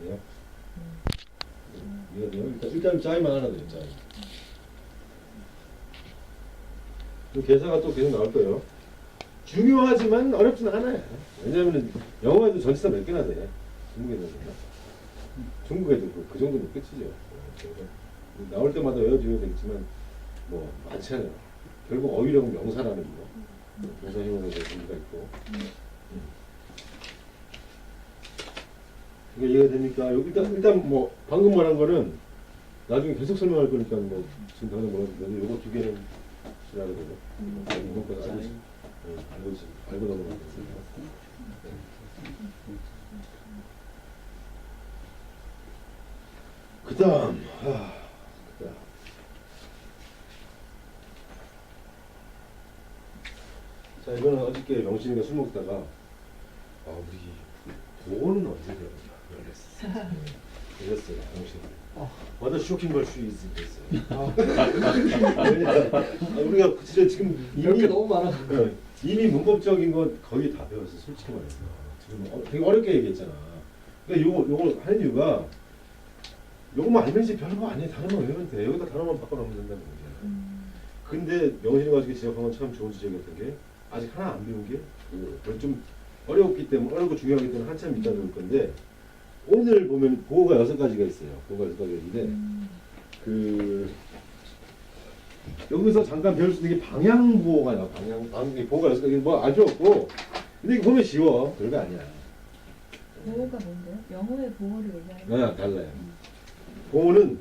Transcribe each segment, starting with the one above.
돼요? 이해가 돼요? 일단, 일단 짜이만 하나 돼요, 짜이. 그 개사가 또 계속 나올 거예요. 중요하지만 어렵진 않아요. 왜냐면은 영어에도 전치사 몇 개나 돼. 중국에도. 중국에도 그, 그 정도면 끝이죠. 나올 때마다 외워줘야 되겠지만 뭐 많지 않아요. 결국 어휘력은 명사라는 거. 동사형용사의 의미가 있고. 이게 이해가 됩니까? 여기 일단, 일단 뭐 방금 말한 거는 나중에 계속 설명할 거니까 뭐 지금 당장 뭐라도 요거 두 개는 지나가도 되고 이번 거 알고 있- 네, 알고 있- 알고 넘어가겠습니다. 그다음 아, 그다음 자 이거는 어저께 명신이가 술 먹다가 아 우리 보호는 언제 되었냐 그랬어 그랬어요 명신 What a shocking 걸 she is 그랬어요. 아, 우리가 진짜 지금 이미 너무 많아. 어, 이미 문법적인 건 거의 다 배웠어 솔직히 말해서. 지금 어, 되게 어렵게 얘기했잖아. 그러니까 요거 요거 하는 이유가 요거만 알면 이제 별거 아니야 단어만 외우면 돼. 여기다 단어만 바꿔놓으면 된다는 거지. 근데 명신이 가지고 지적한 건 참 좋은 지적이었던 게 아직 하나 안 배운 게 그걸 좀 어렵기 때문에 어렵고 중요하기 때문에 한참 이따 배울 건데 오늘 보면 보호가 여섯 가지가 있어요 보호가 여섯 가지가 있는데 그 여기서 잠깐 배울 수 있는 게 방향 보호가 나와 방향 방향 보호가 여섯 가지 뭐 아주 없고 근데 이거 보면 쉬워 별거 아니야 보호가 뭔데요? 영어의 보호를 얘기하는 네, 달라요. 보호는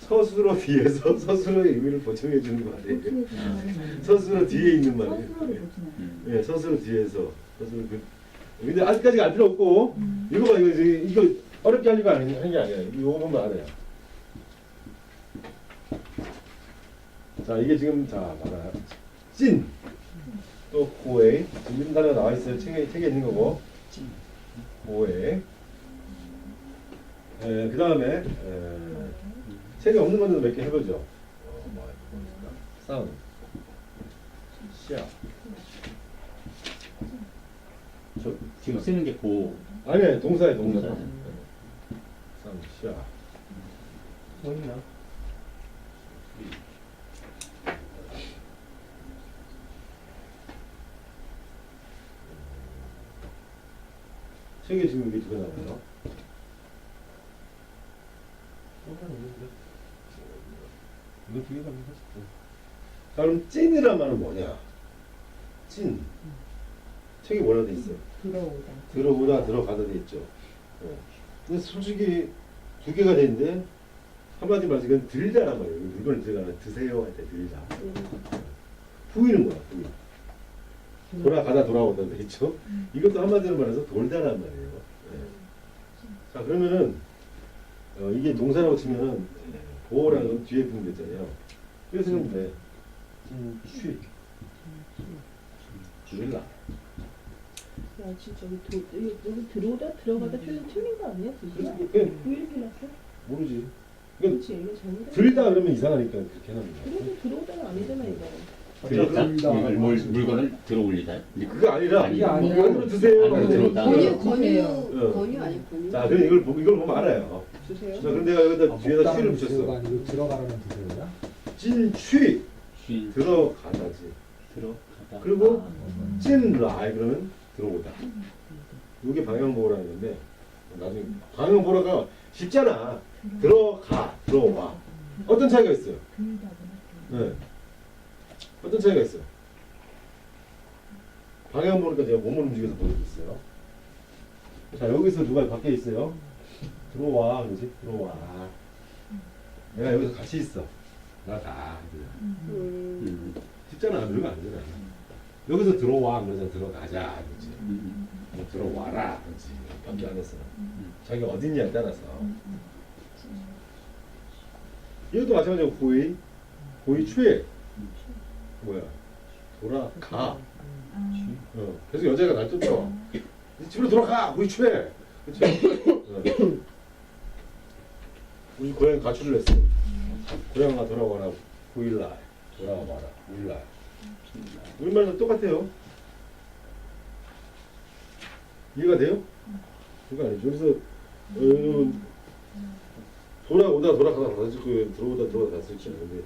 서술어 뒤에서 서술어의 의미를 보충해 주는 말이에요. 보충해 주는 말이 뭐예요? 서술어 뒤에 있는 말이에요. 서술어를 보충하는 예, 서술어 뒤에서 서술어 그. 근데 아직까지 알 필요 없고 음. 이거 봐 이거 이거, 이거 어렵게 하려고 하는 게 아니야. 이거 보면 알아요. 자 이게 지금 자 봐라 찐. 또 고에 지금 단어가 나와 있어요. 책에 책에 있는 거고 고에. 에, 그 다음에 책에 없는 것도 몇 개 해보죠. 어, 뭐? 사운드, 시야. 저 지금 쓰는 게 고. 아니 동사에 동사. 동사. 시야. 뭐냐? 책에 지금 이게 두개 나와요. 이거 두 개가 아닌가 싶어. 자, 그럼 찐이란 말은 뭐냐? 찐. 책에 뭐라 돼 있어요? 들어오다. 들어오다 들어가다 돼 있죠. 어. 근데 솔직히 두 개가 되는데 한마디 말해서 이건 들다란 말이에요. 물건을 들어가는 드세요 할 때 들다. 후이는 뭐야? 후이. 돌아가다 돌아오다 돼 있죠. 이것도 한마디로 말해서 돌다란 말이에요. 네. 자 그러면은 어, 이게 동사라고 치면은 보호라는 건 뒤에 붙는 거 있잖아요. 그래서 는 돼. 쉬. 줄일라. 야 진짜 여기, 도, 여기, 여기 들어오다 들어가다 표현 틀린 거 아니야? 그래서 진짜? 그- 그냥 왜 이렇게 났어? 모르지. 그러니까 그렇지 이거 들다 그러면 이상하니까 그렇게 거야. 그래도 들어오다가 아니잖아 이거? 들어올리다. 이걸 물, 물건을 들어올리다? 그게 아니라 아니, 이게 아니라 안으로 드세요. 안으로. 권유, 권유 어. 권유 아니 권유 자, 그럼 이걸 이걸 보면 알아요. 주세요 자, 그럼 내가 여기다 뒤에다 쉬를 붙였어. 아니고 들어가라는? 찐취 쉰 들어가다지. 들어가다. 그리고 아, 찐라이 그러면 들어오다. 이게 방향보호라는 건데 나중에 방향보호가 쉽잖아. 들어가, 들어와. 어떤 차이가 있어요? 네. 어떤 차이가 있어요? 방향 보니까 제가 몸을 움직여서 보여드렸어요. 자, 여기서 누가 밖에 있어요? 들어와, 그러지? 들어와. 내가 여기서 같이 있어. 나 가. 음. 음, 쉽잖아. 별거 아니잖아. 여기서 들어와. 그러자 들어가자. 그러지. 음, 뭐 들어와라. 그러지. 밖에 안 했어. 자기가 어딨냐에 따라서. 이것도 마찬가지로 고의, 고의 최. 뭐야? 돌아가. 어. 그래서 여자가 날 쫓아. 집으로 돌아가! 최! 그치? 어. 우리 고양이 가출을 했어. 고양아 돌아와라. 9일날. 돌아와봐라. 5일날. 우리말도 똑같아요. 이해가 돼요? 그거 아니죠. 그래서 어, 돌아오다 돌아가다 다시 그 들어오다 들어오다 다시 이렇게 하는데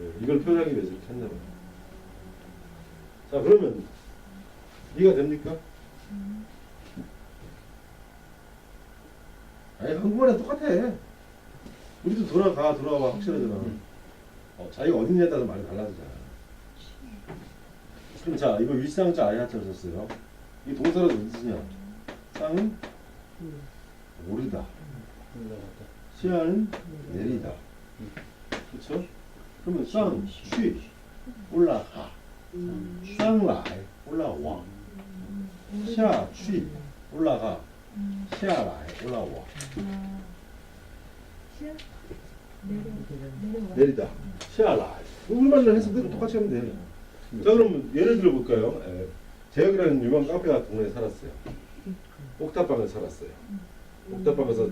예, 이걸 표현하기 위해서 이렇게 했나 봐요. 자 그러면 이해가 됩니까? 아니 한국말이랑 똑같아. 우리도 돌아가 돌아와 확실하잖아. 어, 자기가 어딨냐에 따라서 말이 달라지잖아. 그럼 자 이거 윗상자 아래 하자를 썼어요. 이 동사로 무슨 뜻이냐? 쌍은 오르다. 시야는 내리다. 그렇죠? 그러면 쌍, 쉬, 올라가. 쌍라이, 올라와. 샤, 쉬, 올라가. 샤라이, 올라와. 내리다. 샤라이. 우리말로 그대로 똑같이 하면 돼. 자 그럼 예를 들어 볼까요? 예. 재혁이라는 유명 카페가 동네에 살았어요. 옥탑방에 살았어요. 옥탑방에서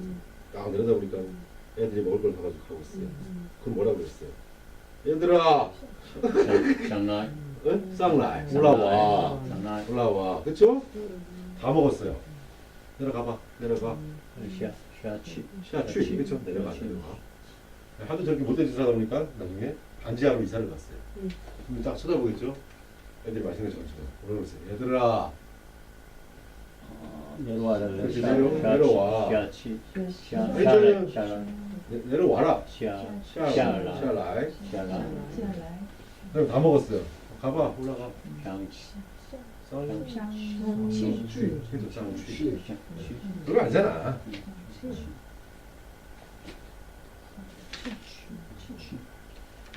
딱 내려다 보니까 애들이 먹을 걸 봐가지고 가고 있어요. 그럼 뭐라고 그랬어요? 얘들아, 장난. 응? 쌍라이, 올라와, 장난. 올라와, 그쵸? 다 먹었어요. 내려가봐, 내려가. 시야 시야 취. 시야 취, 그쵸? 내려가, 내려가. 하도 저렇게 못된 짓 하다 보니까 나중에 반지하로 이사를 갔어요. 음. 딱 쳐다보겠죠? 애들이 맛있는 거. 뭐라고 그랬어요? 얘들아, 어, 내려와라. 그렇지, 내려- 내려와. 내, 내려와라. 그럼 다 먹었어요. 가봐, 올라가. 쌍, 취, 해도 쌍, 취. 그거 아니잖아.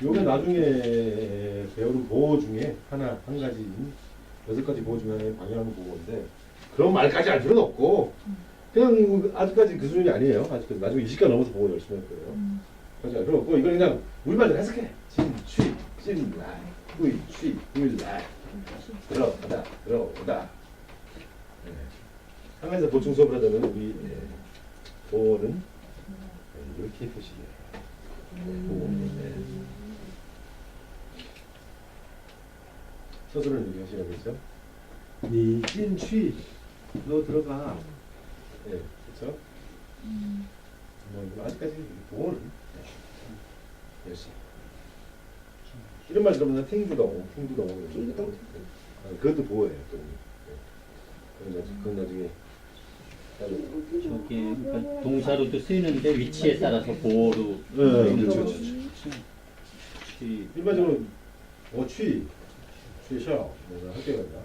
요게 나중에 배우는 보호 중에 하나 한 가지인 여섯 가지 보호 중에 하나의 방향 보호인데 그런 말까지 할 필요는 없고 그냥 아직까지 그 수준이 아니에요. 아직까지 나중에 20가 넘어서 보호 열심히 할 거예요. 음. 그러니까 필요 없고 이건 그냥 우리말대로 해석해. 진, 취, 찐, 라이, 우이, 취, 라이. 들어가다, 들어오다. 네. 한 가지 더 보충 수업을 하자면 우리 예, 보호는 네, 이렇게 표시해요. 네, 보호. 네. 서술은 이렇게 하시라고 했죠 니, 찐, 취, 너 들어가. 예, 네, 그렇죠? 뭐 이거 아직까지 보호는 네. 열심히. 이런 말 들으면 탱구동, 탱구동. 탱구동. 아, 그것도 보호예요, 또. 네. 그건 나중에, 그건 나중에. 저기 그러니까 동사로도 쓰이는데 위치에 따라서 보호로. 네, 그렇죠, 그렇죠. 취. 일반적으로 어 취, 취샤, 내가 학교 간다.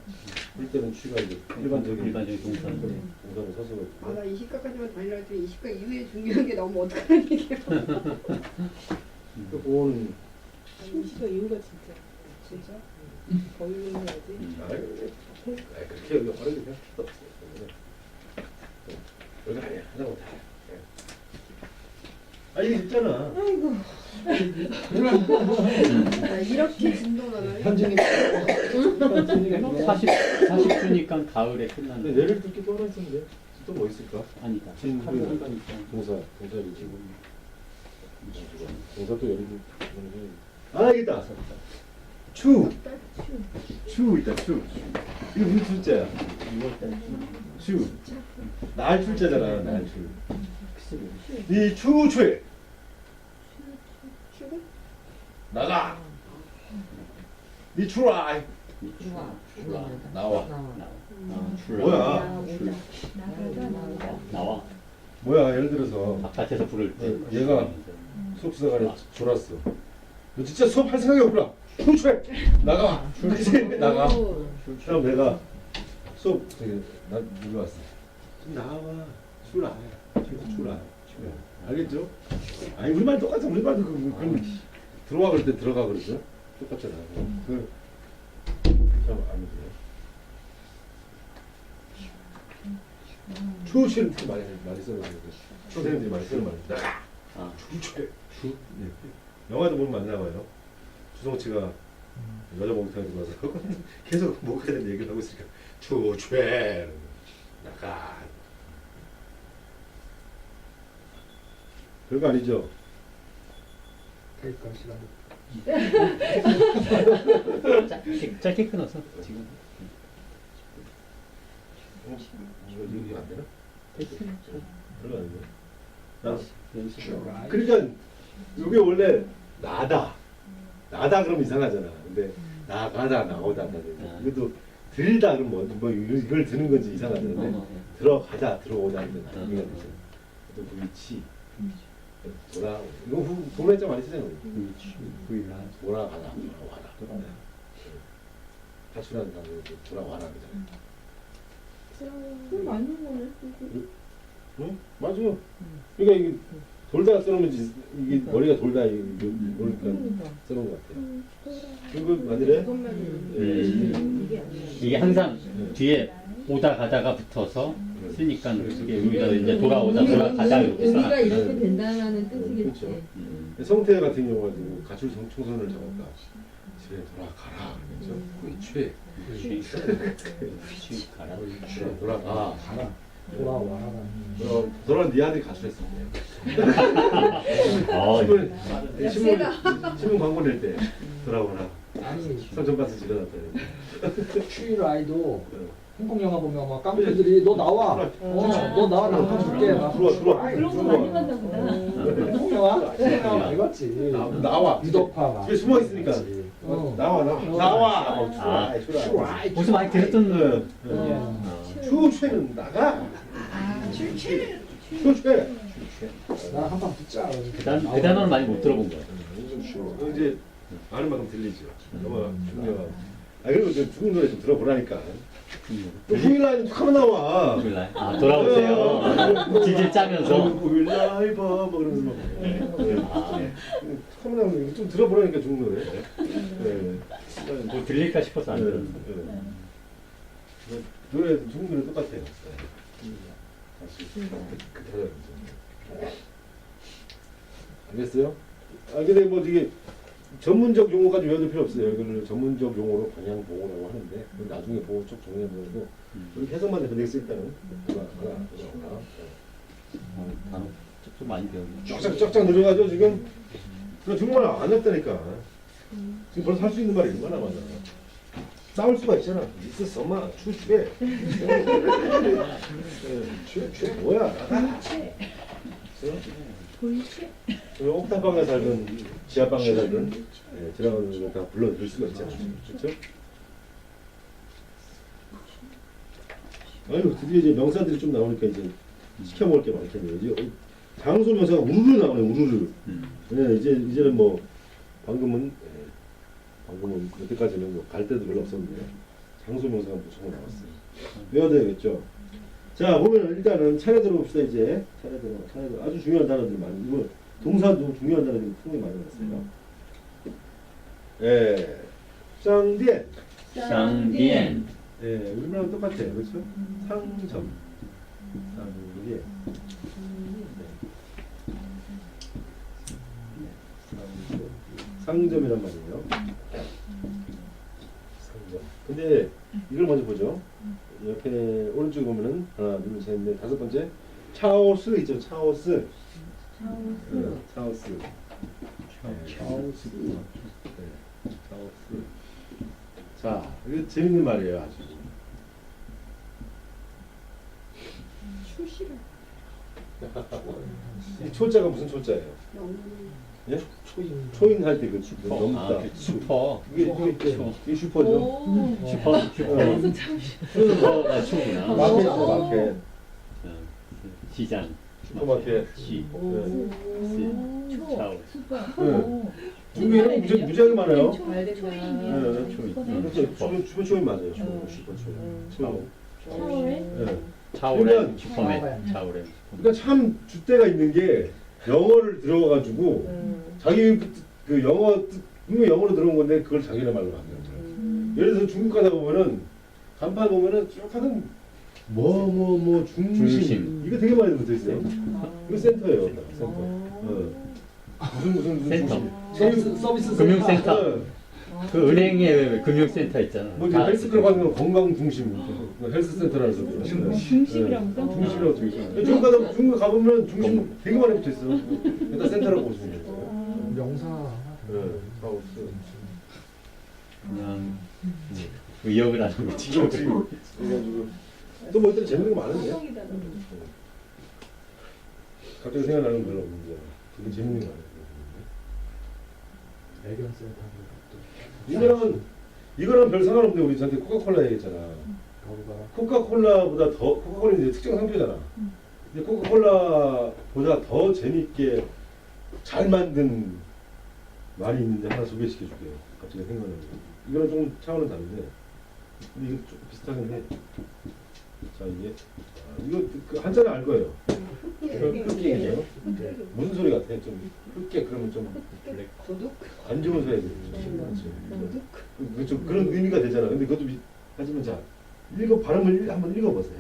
그럴 때는 취가 이제 일반적인 일반적인 동사인데. 동사로 서서 아, 나 20가까지만 다니라 했더니 20가 이후에 중요한 게 나오면 어떡하는 얘기야. 그 보호는 20가 이후가 진짜. 진짜? 거의 해야지. 아, 그렇게 여기 어렵게 생각 필요 없어요. 여기 아니야 하자고 다. 예. 아 이게 있잖아. 아이고. 나 이렇게 진동하는 현중이 40 40주니까 가을에 근데 끝나는. 내릴 듣기 또 하나 있었는데 또 뭐 있을까? 아니다. 진- 하루 한 거니까. 동사 동사 이지 동사 또 예를 들면 아 여기다 추. 추 있다 추. 이거 무슨 출자야? 2월달. 추. 날 출자잖아 날 출. 이 추 추 출근? 나가. 들어와. 들어와. 나와. 뭐야? 나와. 뭐야 예를 들어서 바깥에서 부를 때. 어, 얘가 수업 시간에 졸았어. 너 진짜 수업할 생각이 없구나. 출출해. 나가. 그치? 나가. 오. 그럼 내가 수업 저기 나 누구 왔어? 좀 나와. 출라. 출라. 출라. 알겠죠? 아니 우리 말 똑같아. 우리 말도 그, 그, 그 들어와 그럴 때 들어가 그러죠. 똑같잖아. 그 참, 안 돼요. 추우치는 특히 많이 많이 쓰는. 선생님들이 많이 쓰는. 나가. 아, 추추해. 추. 네. 영화도 보면 많이 나와요. 주성치가 여자 목욕탕에 들어가서 계속 목욕에 대한 얘기를 하고 있으니까 추추해. 나가. 별거 아니죠? 그러니까 시간. 짧게, 짧게 끊어서 지금. 어? 이거 이거 안 되나? 됐어요. 들어가는 거. 나 연습. 그러니까 이게 원래 나다. 나다 그러면 이상하잖아. 근데 나가다 나오다 나다. 아. 이것도 들다 그러면 뭐, 뭐 이걸 이걸 드는 건지 이상하잖아. 근데 어, 어. 들어가다 들어오다 어. 의미가 되죠. 또 위치 돌아 이거 후 도매자 많이 쓰잖아요. 부일라. 돌아가다 돌아와라. 네. 가출하는 단어 돌아와라 그잖아요. 그럼 맞는 거네. 응? 맞아요. 그러니까 이게 돌다가 쓰는 건지 이게 머리가 돌다 이게 모르니까 그러니까. 쓰는 것 같아요. 이거 맞으래? 그것만 예. 이게 아니야. 이게 항상 뒤에 오다 가다가 붙어서 쓰니까 이게 여기다 이제 돌아오다 돌아가다 이렇게 의미가 써놨 이렇게 된다는 뜻이겠지. 그렇죠. 음. 성태 같은 경우 가지고 가출 청- 청소년을 잡았다. 집에 돌아가라 최. 쉬 가라. 그래, 돌아가. 가라. 돌아와라. 돌아 돌아 네 아들이 가출했어. 어, 신문 신문 신문 광고 낼 때 돌아오라. 아니 선전바스 지나갔다. 추일 아이도 홍콩 영화 보면 막 깡패들이 너 나와. 어, 너 나와 나좀 줄게. 막. 들어와, 들어와. 아이, 그런 거 들어와. 많이 봤나 보다. 홍콩 영화? 홍콩 영화 많이 봤지. 나, 나와. 유덕화 막. 집에 숨어 있으니까. 어. 나와 나와. 어. 나와. 어, 아. 추라 추라. 어디서 많이 들었던 네. 네. 어. 추최는 나가. 추최. 한판 붙자. 그, 단, 그 단어는 많이 못 들어본 거야. 이제 아는 만큼 들리죠. 영화 중요한. 아 그리고 이제 중국 노래 좀 들어보라니까. 또 후일라인 툭 하면 나와. 부일라. 아, 돌아오세요. 질질 짜면서. 후일라이 뭐 그러면서 막. 네. 툭 하면 나오는 거좀 들어보라니까 중국 노래. 네. 뭐 들릴까 싶어서 안 네. 들었어. 네. 뭐 노래 중국 노래 똑같아요. 네. 다시 그 다른 알겠어요? 아 근데 뭐 이게 전문적 용어까지 외워둘 필요 없어요. 이거를 전문적 용어로 방향 보호라고 하는데 나중에 보호 쪽 정리해 보고 이렇게 해석만 해도 되겠어 일단은 하나 하나 하나 어, 단어 좀 많이 배우네. 쫙쫙 쫙쫙 늘어가죠 지금. 그 정말 안 했다니까. 지금 벌써 할 수 있는 말이 얼마나 많아. 싸울 수가 있잖아. 있었어, 엄마. 추추해. 추추해 뭐야? 골치. 그 옥탑 방에 살든 지하 방에 살든 예, 들어가는 거다 불러줄 수가 있잖아. 그렇죠? 아유 드디어 이제 명사들이 좀 나오니까 이제 시켜 먹을 게 많겠네요. 이제 어, 장소 명사가 우르르 나오네 우르르. 음. 예, 이제 이제는 뭐 방금은 예, 방금은 그때까지는 뭐갈 때도 별로 없었는데 장소 명사가 무조건 나왔어요. 외워야 되겠죠. 자 보면 일단은 차례대로 봅시다 이제 차례대로 차례대로 아주 중요한 단어들 많이 이거 동사도 중요한 단어들이 풍성히 많이 나왔어요. 예, 쌍디엔 쌍디엔. 예, 우리말하고 똑같아요, 그렇죠? 상점 쌍디엔 상점이란 말이에요. 상점. 근데 이걸 먼저 보죠. 옆에 오른쪽에 보면은 하나, 둘, 셋, 넷, 다섯 번째 차오스 있죠. 차오스. 네, 차오스. 네, 차오스. 네, 차오스. 자, 이거 재밌는 말이에요, 아주. 출시를. 이 초자가 무슨 초자예요? 예? 초인. 초인 할 때그 어, 넘다. 아, 그 슈퍼. 이게 이게 이게 슈퍼죠. 오. 슈퍼, 슈퍼. 슈퍼가 슈구나. 마켓이죠, 마켓. 어, 시장. 슈퍼마켓. 시. 오. 시. 초. 샤워. 슈퍼. 네. 오. 중국에는 무지, 무지하게 많아요. 초. 잘 초인이야. 네, 초인. 그렇죠. 주변 주변 초인 맞아요. 초, 어. 슈퍼 초. 음. 초. 차오레. 네. 차오렘, 그러면- 슈퍼맨. 차오렘. 그러니까 참 줏대가 있는 게 영어를 들어가지고 음. 자기 그 영어 뜻- 분명 영어로 들어온 건데 그걸 자기네 말로 하는 거예요. 음. 예를 들어서 중국 가다 보면은 간판 보면은 쭉 하는 뭐뭐뭐 중심. 중심. 이거 되게 많이 붙어 있어요. 아. 이거 센터예요. 센터. 어. 어. 무슨 무슨 무슨 센터. 중심. 서비스 서비스 금융센터. 어. 그 은행에 왜 금융센터 있잖아. 뭐 이제 다 헬스클럽 하는 건 건강 중심. 헬스센터라는 소리. 중심이라고 써? 중심이라고 돼 있어. 중국 가다 중국 가보면 중심 되게 많이 붙어 있어. 일단 센터라고 보시면 돼요. 명사. 네. 하우스. 그냥 의역을 하는 거지. 그래가지고 또뭐 일단 재밌는 거 많은데. 갑자기 생각나는 건 별로 없는데 되게 재밌는 거 같아요. 애견센터 이거랑은 이거랑 별 상관없는데 우리 저한테 코카콜라 얘기했잖아. 코카콜라보다 더 코카콜라는 이제 특정 상표잖아. 음. 근데 코카콜라보다 더 재밌게 잘 만든 말이 있는데 하나 소개시켜 줄게요. 갑자기 생각나는 거. 이거는 좀 차원은 다른데 근데 이거 좀 비슷하긴 해. 자 이게 아, 이거 그 한자는 알 거예요. 흑흑이에요. 무슨 소리 같아? 좀 흑게 그러면 좀안 도둑? 좋은 소리 들죠. 그렇지. 그, 좀 그런 의미가 되잖아. 근데 그것도 비, 하지만 자 읽어 발음을 읽- 한번 읽어보세요.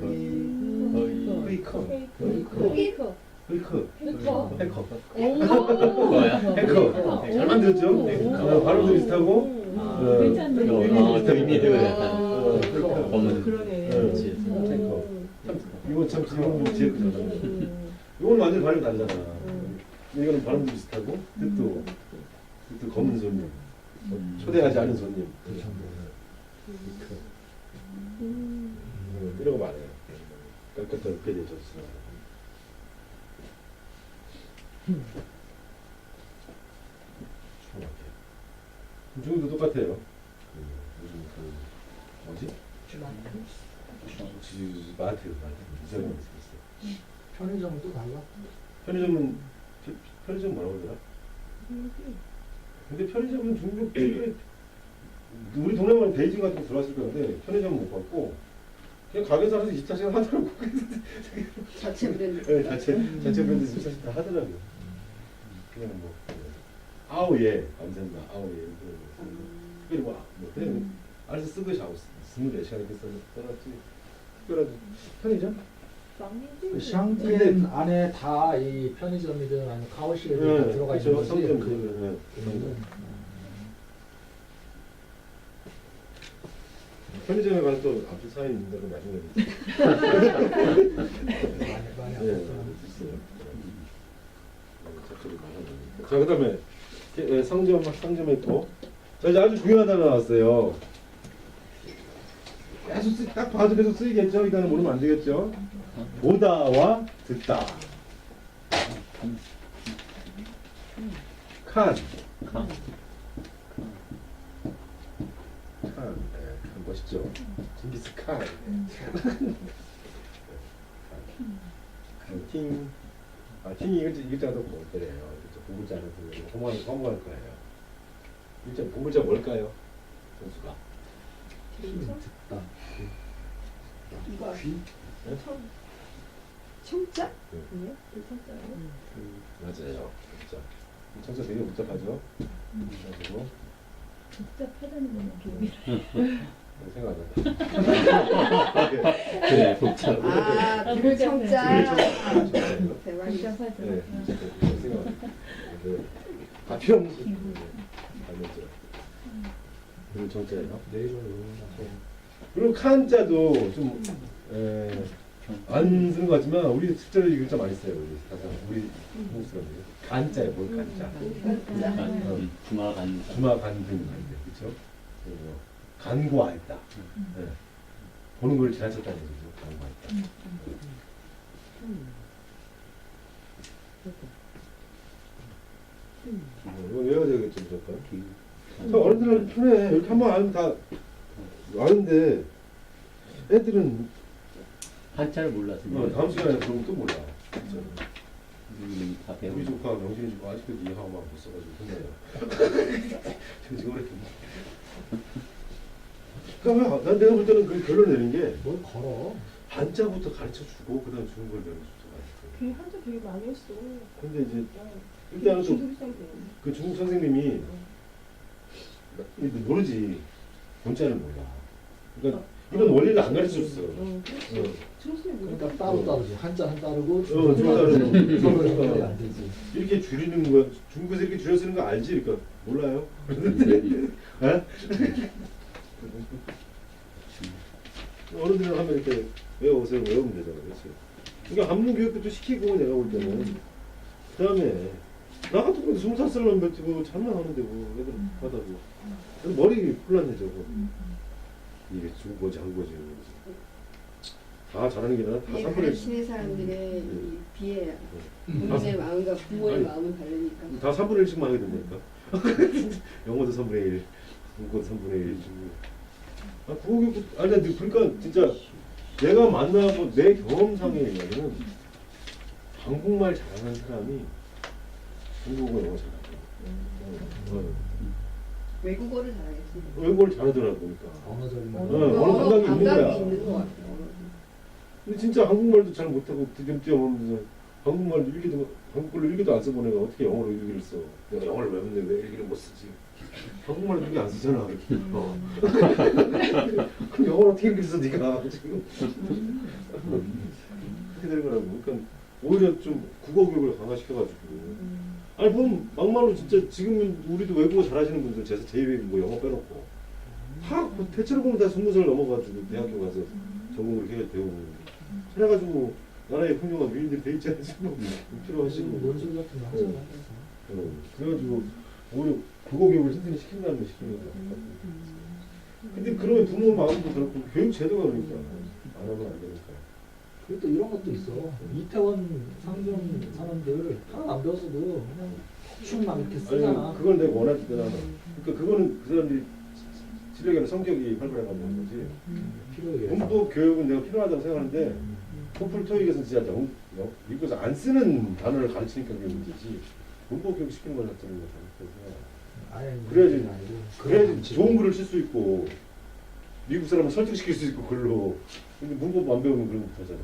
음. 페이커. 페이커. 해커. 해커. 뭐야? 해커. 잘 만들었죠? 어, 발음도 비슷하고. 음. 어, 괜찮네. 어, 어. 의미도 아, 약간 어, 그러네. 검은. 그러네. 그렇지. 음. 해커. 참, 이건 참 이건 뭐 제일 크잖아. 음. 이건 완전 발음 다르잖아. 음. 이거는 발음도 비슷하고 뜻도 뜻도 검은 손님. 초대하지 않은 손님. 음. 음, 이런 거 많아요. 깔깔깔 게 되죠. 중도 똑같아요. 그 요즘 그 뭐지? 지- 마트 마트 있었어. 편의점은 또 달라. 편의점은 편- 편의점 뭐라고 그러더라? 근데 편의점은 중국 쪽에 우리 동네만 베이징 같은 거 들어왔을 건데 편의점 못 갔고 그냥 가게에서 알아서 24시간 하더라고. 자체 브랜드. 네, 자체 자체 브랜드 24시간 다 하더라고요. 그냥 뭐 아우 예 감사합니다. 아우 예 그리고 뭐, 뭐 그냥 알아서 쓰고 샤워 24시간 이렇게 써서 떠났지. 특별한 편의점? 샹티엔 안에 다 이 편의점이든 아니면 카오실이든 다 들어가 있는 그렇죠. 거지. 성점 그- 그, 편의점에 가서 또 앞에 사인 있는 데로 맛있는 거 많이 많이 안 예, 먹더라. 있어요. 잡초를 많이 자, 그 다음에 예, 상점 상점에 또 자, 이제 아주 중요한 단어 나왔어요. 계속 쓰, 딱 봐도 계속 쓰이겠죠? 이 단어 모르면 안 되겠죠? 보다와 듣다. 칸. 칸. 칸. 네, 칸 멋있죠? 징기스 칸. 팅. 아, 팅이 이글자가 더 뭐더래요. 공글자는 허무한 허무할 거예요. 일자 공글자 뭘까요? 선수가. 듣다. 이거 귀? 네? 청 청자? 네. 청자예요. 맞아요. 진짜. 청자 되게 복잡하죠. 그리고 복잡하다는 건 기억이 생각 안 난다. 그래 복잡. 아, 아, 그 그렇죠. 청자. 아, 대박이다. 네, 생각 안. 네. 다 필요 없는 소리. 알겠죠. 그리고 정자예요. 그리고 칸자도 좀, 에, 안 쓰는 것 같지만, 우리 실제로 이 글자 많이 써요. 우리 우리 한국 사람들이. 간자에 뭘 간자. 음, 주마 간다. 주마 간등 그쵸? 그리고 간과했다. 네. 보는 걸 지나쳤다는 얘기죠. 간과했다. 어, 이거 외워야 되겠죠, 무조건. 저 어른들은 편해. 이렇게 한번 알면 다 아는데, 애들은 한자를 몰라서. 어, 다음 시간에 그러면 또 몰라. 진짜. 우리는 다 배우고. 우리 조카 명진이 조카 아직도 이해하고만 못 써가지고 혼나요. 지금 지금 그랬더니. 그러니까 왜, 난 내가 볼 때는 그 결론 내는 게뭘 걸어? 한자부터 가르쳐 주고 그다음 중국을 배우는 좋잖아. 그 한자 되게 많이 했어. 근데 이제 일단은 좀. 그 중국 선생님이 모르지 문자를 몰라. 그러니까 이런 원리를 안 가르쳐 줬어. 어. 어. 그러니까. 따로 따로지. 한자는 따르고 어, 좀 다르고. 서로 어. 안 되지. 이렇게 줄이는 거야. 중국에서 이렇게 줄여 쓰는 거 알지? 그러니까 몰라요. 에? 어른들은 하면 이렇게 외워오세요 외우면 되잖아 그렇지 그러니까 한문 교육부터 시키고 내가 볼 때는 그 다음에 나 같은 경우 스무 살 사람 뱉고 잘만 하는데 뭐 애들 하다고 머리 혼란해져 뭐. 이게 중국어지 한국어지 이러면서. 다 잘하는 게 아니라 다이 3분의 1씩 가르치는 사람들의 이 비애야. 본인의 마음과 부모의 아니, 마음은 다르니까. 다 3분의 1씩만 하게 된다니까. 영어도 3분의 1, 문과도 3분의 1. 아, 그거, 그- 아니, 근데 그러니까 진짜 내가 만나고 내 경험상에 의하면 한국말 잘하는 사람이 중국어 영어 잘하고 어, 외국어를 잘하겠지. 외국어를 잘하더라고 그러니까. 언어적인 어, 거. 어느 감각이 있는 거야. 있는 것 같아. 근데 진짜 한국말도 잘 못하고 띄엄띄엄 하면서 한국말도 일기도 한국말로 일기도 안 써본 애가 어떻게 영어로 일기를 써? 내가 영어를 외웠는데 왜 일기를 못 쓰지? 한국말로 일기 안 쓰잖아. 어. 그럼 영어로 어떻게 일기 써 네가 지금? 그렇게 되는 거라고. 그러니까 오히려 좀 국어 교육을 강화시켜가지고. 아니 보면 막말로 진짜 지금 우리도 외국어 잘하시는 분들 제 제2외국 뭐 영어 빼놓고. 다 대체로 보면 다 스무 살 넘어가지고 대학교 가서 전공을 이렇게 배우고 그래가지고 나라의 훌륭한 위인들이 돼 있잖아요 지금 필요하시고. 논술 같은 거 하잖아. 어, 그래가지고 오히려 국어 교육을 선생님이 시킨다는 거 시키는 거야 근데 그러면 부모 마음도 그렇고 교육 제도가 그러니까 안 하면 안 되니까 그리고 또 이런 것도 있어. 이태원 상점 사람들 하나도 안 배웠어도 그냥 춤만 이렇게 쓰잖아. 아니 그걸 내가 원하지 않아 그러니까 그거는 그 사람들이 실력이 아니라 성격이 하는 거지 필요해. 공부 교육은 내가 필요하다고 생각하는데 토플 토익에서 진짜 영, 영, 미국에서 안 쓰는 단어를 가르치니까 그게 문제지 문법 교육 시키는 걸 자체는 거 잘못해서 아예 그래야지 아니고 그래야지 좋은 글을 쓸 수 있고 미국 사람을 설득시킬 수 있고 글로. 근데 문법 안 배우면 그런 거 못하잖아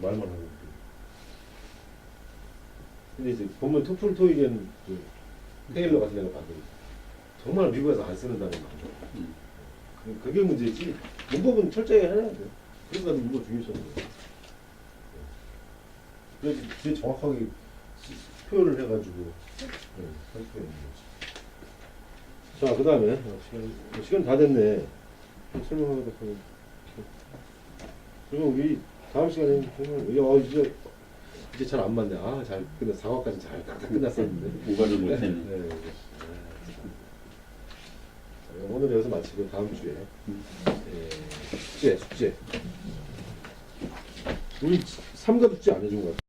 말만 하고. 근데 이제 보면 토플 토익에는 그 테일러 같은 애가 봐도 정말 미국에서 안 쓰는 단어 많아 음. 그- 그게 문제지. 문법은 철저히 해야 돼 그래서 나도 문법 거야 그래야지 되게 정확하게 시- 표현을 해가지고 네, 설득하는 거지. 자, 그 다음에 시간, 시간 다 됐네. 설명하다 보면 그러면 우리 다음 시간에 정말 야 이제 이제 잘 안 맞네. 아, 잘 끝나 4화까지 잘 딱딱 끝났었는데. 오가를 못했네. 네, 네. 자, 오늘 여기서 마치고 다음 주에 예, 숙제 숙제. 우리 삼가 숙제 안 해준 것 같아.